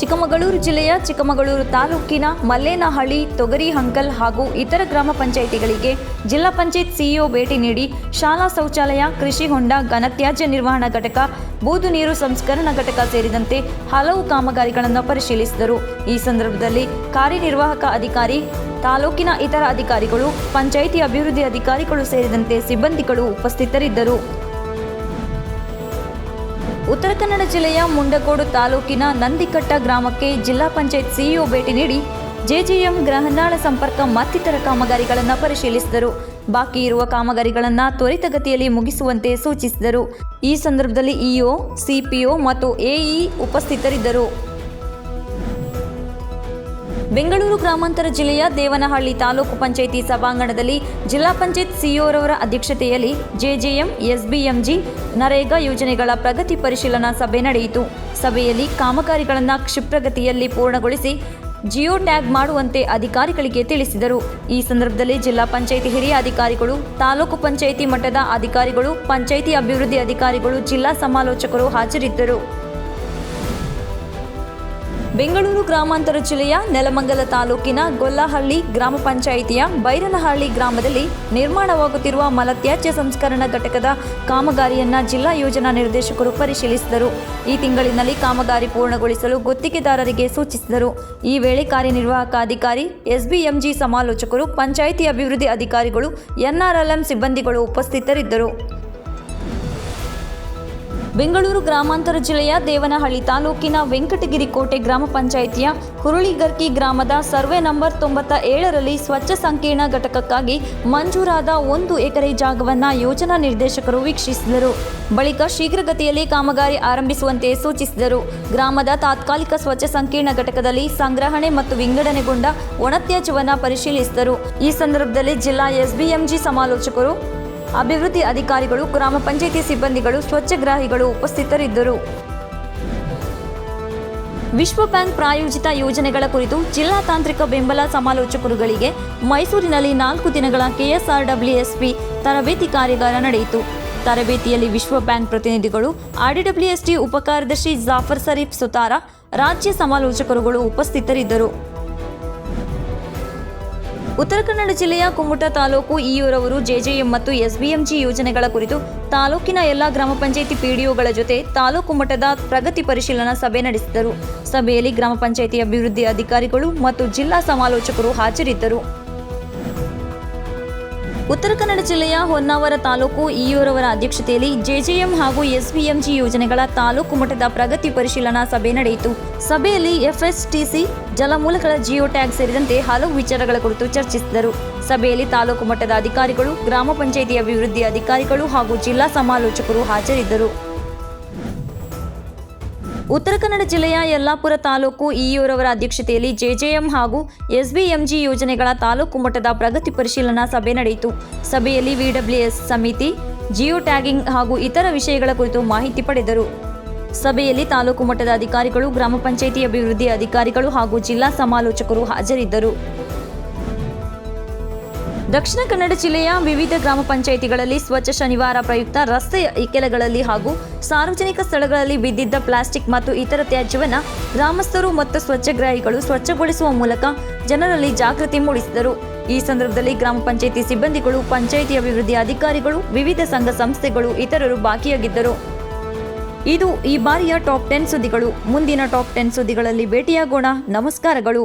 ಚಿಕ್ಕಮಗಳೂರು ಜಿಲ್ಲೆಯ ಚಿಕ್ಕಮಗಳೂರು ತಾಲೂಕಿನ ಮಲ್ಲೇನಹಳ್ಳಿ, ತೊಗರಿ ಹಂಕಲ್ ಹಾಗೂ ಇತರ ಗ್ರಾಮ ಪಂಚಾಯಿತಿಗಳಿಗೆ ಜಿಲ್ಲಾ ಪಂಚಾಯತ್ ಸಿಇಒ ಭೇಟಿ ನೀಡಿ ಶಾಲಾ ಶೌಚಾಲಯ, ಕೃಷಿ ಹೊಂಡ, ಘನತ್ಯಾಜ್ಯ ನಿರ್ವಹಣಾ ಘಟಕ, ಬೂದು ನೀರು ಸಂಸ್ಕರಣಾ ಘಟಕ ಸೇರಿದಂತೆ ಹಲವು ಕಾಮಗಾರಿಗಳನ್ನು ಪರಿಶೀಲಿಸಿದರು. ಈ ಸಂದರ್ಭದಲ್ಲಿ ಕಾರ್ಯನಿರ್ವಾಹಕ ಅಧಿಕಾರಿ, ತಾಲೂಕಿನ ಇತರ ಅಧಿಕಾರಿಗಳು, ಪಂಚಾಯಿತಿ ಅಭಿವೃದ್ಧಿ ಅಧಿಕಾರಿಗಳು ಸೇರಿದಂತೆ ಸಿಬ್ಬಂದಿಗಳು ಉಪಸ್ಥಿತರಿದ್ದರು. ಉತ್ತರ ಕನ್ನಡ ಜಿಲ್ಲೆಯ ಮುಂಡಗೋಡು ತಾಲೂಕಿನ ನಂದಿಕಟ್ಟ ಗ್ರಾಮಕ್ಕೆ ಜಿಲ್ಲಾ ಪಂಚಾಯತ್ ಸಿಇಒ ಭೇಟಿ ನೀಡಿ ಜೆಜೆಎಂ ಗ್ರಹನಾಳ ಸಂಪರ್ಕ ಮತ್ತಿತರ ಕಾಮಗಾರಿಗಳನ್ನು ಪರಿಶೀಲಿಸಿದರು. ಬಾಕಿ ಇರುವ ಕಾಮಗಾರಿಗಳನ್ನು ತ್ವರಿತಗತಿಯಲ್ಲಿ ಮುಗಿಸುವಂತೆ ಸೂಚಿಸಿದರು. ಈ ಸಂದರ್ಭದಲ್ಲಿ ಇಒ, ಸಿಪಿಒ ಮತ್ತು ಎಇ ಉಪಸ್ಥಿತರಿದ್ದರು. ಬೆಂಗಳೂರು ಗ್ರಾಮಾಂತರ ಜಿಲ್ಲೆಯ ದೇವನಹಳ್ಳಿ ತಾಲೂಕು ಪಂಚಾಯಿತಿ ಸಭಾಂಗಣದಲ್ಲಿ ಜಿಲ್ಲಾ ಪಂಚಾಯತ್ ಸಿಇಒರವರ ಅಧ್ಯಕ್ಷತೆಯಲ್ಲಿ ಜೆಜೆಎಂ, ಎಸ್ಬಿಎಂಜಿ ನರೇಗಾ ಯೋಜನೆಗಳ ಪ್ರಗತಿ ಪರಿಶೀಲನಾ ಸಭೆ ನಡೆಯಿತು. ಸಭೆಯಲ್ಲಿ ಕಾಮಗಾರಿಗಳನ್ನು ಕ್ಷಿಪ್ರಗತಿಯಲ್ಲಿ ಪೂರ್ಣಗೊಳಿಸಿ ಜಿಯೋ ಟ್ಯಾಗ್ ಮಾಡುವಂತೆ ಅಧಿಕಾರಿಗಳಿಗೆ ತಿಳಿಸಿದರು. ಈ ಸಂದರ್ಭದಲ್ಲಿ ಜಿಲ್ಲಾ ಪಂಚಾಯಿತಿ ಹಿರಿಯ ಅಧಿಕಾರಿಗಳು, ತಾಲೂಕು ಪಂಚಾಯಿತಿ ಮಟ್ಟದ ಅಧಿಕಾರಿಗಳು, ಪಂಚಾಯಿತಿ ಅಭಿವೃದ್ಧಿ ಅಧಿಕಾರಿಗಳು, ಜಿಲ್ಲಾ ಸಮಾಲೋಚಕರು ಹಾಜರಿದ್ದರು. ಬೆಂಗಳೂರು ಗ್ರಾಮಾಂತರ ಜಿಲ್ಲೆಯ ನೆಲಮಂಗಲ ತಾಲೂಕಿನ ಗೊಲ್ಲಹಳ್ಳಿ ಗ್ರಾಮ ಪಂಚಾಯಿತಿಯ ಬೈರನಹಳ್ಳಿ ಗ್ರಾಮದಲ್ಲಿ ನಿರ್ಮಾಣವಾಗುತ್ತಿರುವ ಮಲತ್ಯಾಜ್ಯ ಸಂಸ್ಕರಣಾ ಘಟಕದ ಕಾಮಗಾರಿಯನ್ನ ಜಿಲ್ಲಾ ಯೋಜನಾ ನಿರ್ದೇಶಕರು ಪರಿಶೀಲಿಸಿದರು. ಈ ತಿಂಗಳಿನಲ್ಲಿ ಕಾಮಗಾರಿ ಪೂರ್ಣಗೊಳಿಸಲು ಗುತ್ತಿಗೆದಾರರಿಗೆ ಸೂಚಿಸಿದರು. ಈ ವೇಳೆ ಕಾರ್ಯನಿರ್ವಾಹಕ ಅಧಿಕಾರಿ, ಎಸ್ಬಿಎಂಜಿ ಸಮಾಲೋಚಕರು, ಪಂಚಾಯಿತಿ ಅಭಿವೃದ್ಧಿ ಅಧಿಕಾರಿಗಳು, ಎನ್ಆರ್ಎಲ್ಎಂ ಸಿಬ್ಬಂದಿಗಳು ಉಪಸ್ಥಿತರಿದ್ದರು. ಬೆಂಗಳೂರು ಗ್ರಾಮಾಂತರ ಜಿಲ್ಲೆಯ ದೇವನಹಳ್ಳಿ ತಾಲೂಕಿನ ವೆಂಕಟಗಿರಿ ಕೋಟೆ ಗ್ರಾಮ ಪಂಚಾಯಿತಿಯ ಹುರುಳಿಗರ್ಕಿ ಗ್ರಾಮದ ಸರ್ವೆ ನಂಬರ್ ತೊಂಬತ್ತ ಏಳರಲ್ಲಿ ಸ್ವಚ್ಛ ಸಂಕೀರ್ಣ ಘಟಕಕ್ಕಾಗಿ ಮಂಜೂರಾದ ಒಂದು ಎಕರೆ ಜಾಗವನ್ನು ಯೋಜನಾ ನಿರ್ದೇಶಕರು ವೀಕ್ಷಿಸಿದರು. ಬಳಿಕ ಶೀಘ್ರಗತಿಯಲ್ಲಿ ಕಾಮಗಾರಿ ಆರಂಭಿಸುವಂತೆ ಸೂಚಿಸಿದರು. ಗ್ರಾಮದ ತಾತ್ಕಾಲಿಕ ಸ್ವಚ್ಛ ಸಂಕೀರ್ಣ ಘಟಕದಲ್ಲಿ ಸಂಗ್ರಹಣೆ ಮತ್ತು ವಿಂಗಡಣೆಗೊಂಡ ಒಣತ್ಯಾಜ್ಯವನ್ನು ಪರಿಶೀಲಿಸಿದರು. ಈ ಸಂದರ್ಭದಲ್ಲಿ ಜಿಲ್ಲಾ ಎಸ್ಬಿಎಂಜಿ ಸಮಾಲೋಚಕರು ಅಭಿವೃದ್ಧಿ ಅಧಿಕಾರಿಗಳು, ಗ್ರಾಮ ಪಂಚಾಯಿತಿ ಸಿಬ್ಬಂದಿಗಳು, ಸ್ವಚ್ಛಗ್ರಾಹಿಗಳು ಉಪಸ್ಥಿತರಿದ್ದರು. ವಿಶ್ವ ಬ್ಯಾಂಕ್ ಪ್ರಾಯೋಜಿತ ಯೋಜನೆಗಳ ಕುರಿತು ಜಿಲ್ಲಾ ತಾಂತ್ರಿಕ ಬೆಂಬಲ ಸಮಾಲೋಚಕರುಗಳಿಗೆ ಮೈಸೂರಿನಲ್ಲಿ ನಾಲ್ಕು ದಿನಗಳ ಕೆಎಸ್ಆರ್ಡಬ್ಲ್ಯೂಎಸ್ಪಿ ತರಬೇತಿ ಕಾರ್ಯಾಗಾರ ನಡೆಯಿತು. ತರಬೇತಿಯಲ್ಲಿ ವಿಶ್ವ ಬ್ಯಾಂಕ್ ಪ್ರತಿನಿಧಿಗಳು ಆರ್ಡಿಡಬ್ಲ್ಯೂಎಸ್ಟಿ ಉಪಕಾರ್ಯದರ್ಶಿ ಜಾಫರ್ ಸರೀಫ್ ಸುತಾರ, ರಾಜ್ಯ ಸಮಾಲೋಚಕರುಗಳು ಉಪಸ್ಥಿತರಿದ್ದರು. ಉತ್ತರ ಕನ್ನಡ ಜಿಲ್ಲೆಯ ಕುಮುಟ ತಾಲೂಕು ಇಯೂರವರು ಜೆಜೆಎಂ ಮತ್ತು ಎಸ್ಬಿಎಂಜಿ ಯೋಜನೆಗಳ ಕುರಿತು ತಾಲೂಕಿನ ಎಲ್ಲ ಗ್ರಾಮ ಪಂಚಾಯಿತಿ ಪಿಡಿಒಗಳ ಜೊತೆ ತಾಲೂಕು ಮಟ್ಟದ ಪ್ರಗತಿ ಪರಿಶೀಲನಾ ಸಭೆ ನಡೆಸಿದರು. ಸಭೆಯಲ್ಲಿ ಗ್ರಾಮ ಪಂಚಾಯಿತಿ ಅಭಿವೃದ್ಧಿ ಅಧಿಕಾರಿಗಳು ಮತ್ತು ಜಿಲ್ಲಾ ಸಮಾಲೋಚಕರು ಹಾಜರಿದ್ದರು. ಉತ್ತರ ಕನ್ನಡ ಜಿಲ್ಲೆಯ ಹೊನ್ನಾವರ ತಾಲೂಕು ಇಯೂರವರ ಅಧ್ಯಕ್ಷತೆಯಲ್ಲಿ ಜೆಜೆಎಂ ಹಾಗೂ ಎಸ್ಬಿಎಂಜಿ ಯೋಜನೆಗಳ ತಾಲೂಕು ಮಟ್ಟದ ಪ್ರಗತಿ ಪರಿಶೀಲನಾ ಸಭೆ ನಡೆಯಿತು. ಸಭೆಯಲ್ಲಿ ಎಫ್ಎಸ್ಟಿಸಿ, ಜಲಮೂಲಗಳ ಜಿಯೋ ಟ್ಯಾಗ್ ಸೇರಿದಂತೆ ಹಲವು ವಿಚಾರಗಳ ಕುರಿತು ಚರ್ಚಿಸಿದರು. ಸಭೆಯಲ್ಲಿ ತಾಲೂಕು ಮಟ್ಟದ ಅಧಿಕಾರಿಗಳು, ಗ್ರಾಮ ಪಂಚಾಯಿತಿ ಅಭಿವೃದ್ಧಿ ಅಧಿಕಾರಿಗಳು ಹಾಗೂ ಜಿಲ್ಲಾ ಸಮಾಲೋಚಕರು ಹಾಜರಿದ್ದರು. ಉತ್ತರ ಕನ್ನಡ ಜಿಲ್ಲೆಯ ಯಲ್ಲಾಪುರ ತಾಲೂಕು ಇಯೂರವರ ಅಧ್ಯಕ್ಷತೆಯಲ್ಲಿ ಜೆಜೆಎಂ ಹಾಗೂ ಎಸ್ಬಿಎಂಜಿ ಯೋಜನೆಗಳ ತಾಲೂಕು ಮಟ್ಟದ ಪ್ರಗತಿ ಪರಿಶೀಲನಾ ಸಭೆ ನಡೆಯಿತು. ಸಭೆಯಲ್ಲಿ ವಿಡಬ್ಲ್ಯೂಎಸ್ ಸಮಿತಿ, ಜಿಯೋ ಟ್ಯಾಗಿಂಗ್ ಹಾಗೂ ಇತರ ವಿಷಯಗಳ ಕುರಿತು ಮಾಹಿತಿ ಪಡೆದರು. ಸಭೆಯಲ್ಲಿ ತಾಲೂಕು ಮಟ್ಟದ ಅಧಿಕಾರಿಗಳು, ಗ್ರಾಮ ಪಂಚಾಯಿತಿ ಅಭಿವೃದ್ಧಿ ಅಧಿಕಾರಿಗಳು ಹಾಗೂ ಜಿಲ್ಲಾ ಸಮಾಲೋಚಕರು ಹಾಜರಿದ್ದರು. ದಕ್ಷಿಣ ಕನ್ನಡ ಜಿಲ್ಲೆಯ ವಿವಿಧ ಗ್ರಾಮ ಪಂಚಾಯಿತಿಗಳಲ್ಲಿ ಸ್ವಚ್ಛ ಶನಿವಾರ ಪ್ರಯುಕ್ತ ರಸ್ತೆಯ ಇಕ್ಕೆಲಗಳಲ್ಲಿ ಹಾಗೂ ಸಾರ್ವಜನಿಕ ಸ್ಥಳಗಳಲ್ಲಿ ಬಿದ್ದಿದ್ದ ಪ್ಲಾಸ್ಟಿಕ್ ಮತ್ತು ಇತರ ತ್ಯಾಜ್ಯವನ್ನು ಗ್ರಾಮಸ್ಥರು ಮತ್ತು ಸ್ವಚ್ಛಗ್ರಾಹಿಗಳು ಸ್ವಚ್ಛಗೊಳಿಸುವ ಮೂಲಕ ಜನರಲ್ಲಿ ಜಾಗೃತಿ ಮೂಡಿಸಿದರು. ಈ ಸಂದರ್ಭದಲ್ಲಿ ಗ್ರಾಮ ಪಂಚಾಯಿತಿ ಸಿಬ್ಬಂದಿಗಳು, ಪಂಚಾಯಿತಿ ಅಭಿವೃದ್ಧಿ ಅಧಿಕಾರಿಗಳು, ವಿವಿಧ ಸಂಘ ಸಂಸ್ಥೆಗಳು, ಇತರರು ಭಾಗಿಯಾಗಿದ್ದರು. ಇದು ಈ ಬಾರಿಯ ಟಾಪ್ ಟೆನ್ ಸುದ್ದಿಗಳು. ಮುಂದಿನ ಟಾಪ್ ಟೆನ್ ಸುದ್ದಿಗಳಲ್ಲಿ ಭೇಟಿಯಾಗೋಣ. ನಮಸ್ಕಾರಗಳು.